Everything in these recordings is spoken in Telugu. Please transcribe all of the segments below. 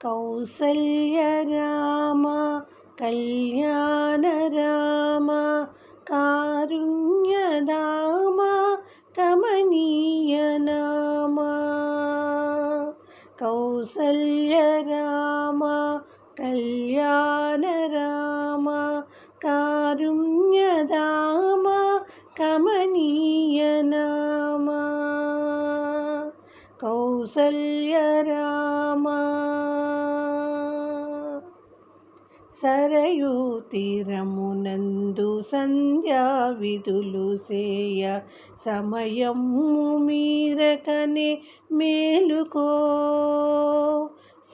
కౌసల్య రామ కళ్యాణ రామ కారుణ్యదామ కమనీయ నామ కౌసల్య రామ కళ్యాణ రామ కారుణ్యదామ కమనీయ నామ కౌసల్య సరయూ తీరమునందు సంధ్యా విధులు సేయ. సమయము మీరకనే మేలుకో.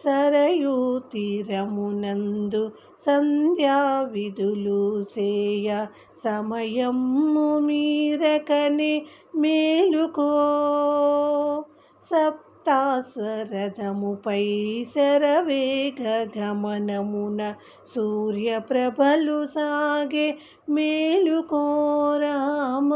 సరయూ తీరమునందు సంధ్యా విధులు సేయ. సమయము మీరకనే మేలుకో. సప్ తాస్వరథముపై శరవేగ గమనమున సూర్యప్రభలు సాగే మేలుకోరామ.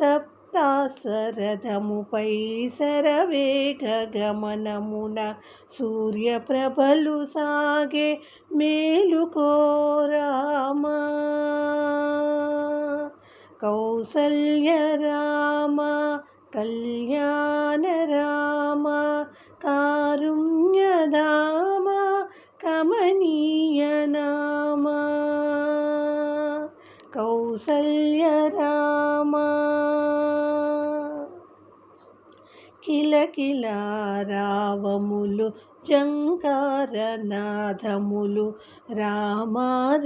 సప్తాస్వరథముపై శరవేగ గమనమున సూర్యప్రభలు సాగే మేలుకోరామ. కౌసల్య రామ కళ్యాణ రామ కారుణ్యధామ కమనీయ నామ కౌసల్య రామ కిలకిల రావములు జంకారనాథములు రామ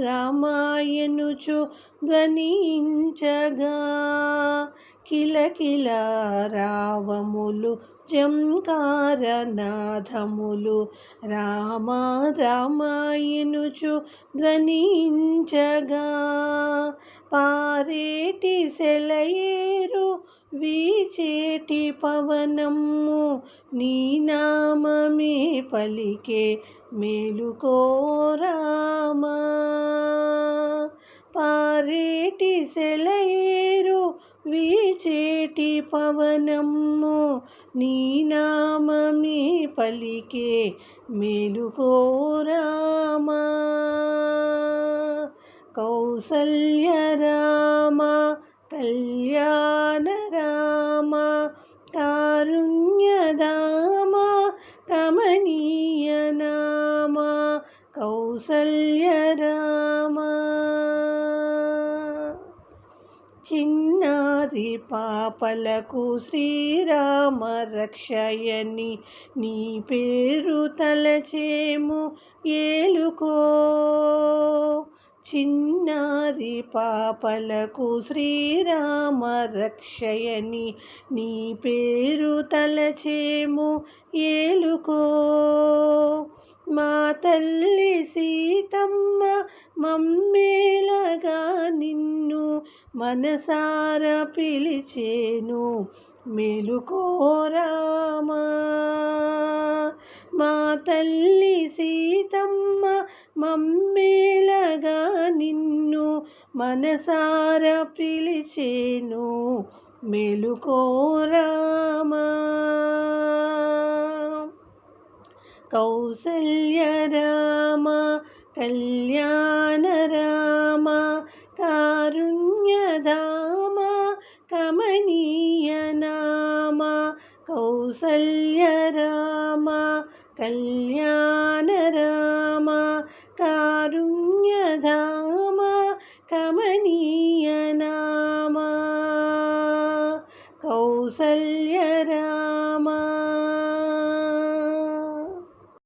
రామాయనుచు ధ్వనించగా. కిలకిల రావములు జంకారనాథములు రామ రామాయనుచు ధ్వనించగా. పారేటి సెలయే వీచేటి పవనము నీ నామమే పలికే మేలుకోరామా పారేటి సెలయేరు వీచేటి పవనము నీ నామమే పలికే మేలుకోరామా కౌసల్యరామ కళ్యాణ కౌసల్య రామ చిన్నారి పాపలకు శ్రీరామ రక్షయని నీ పేరు తలచేము ఏలుకో. చిన్నారి పాపలకు శ్రీరామ రక్షయని నీ పేరు తలచేము ఏలుకో. మా తల్లి సీతమ్మ మమ్మేలగా నిన్ను మనసార పిలిచేను. మెలుకోరామా. మా తల్లి సీతమ్మ మమ్మేలగా నిన్ను మనసార పిలిచేను. మెలుకోరామా. కౌసల్య రామ కళ్యాణ రామ కారుణ్యధామ కమనీయ నామ కౌసల్య రామ కళ్యాణ రామ కారుణ్యధామ కమనీయ నామ కౌసల్య రామ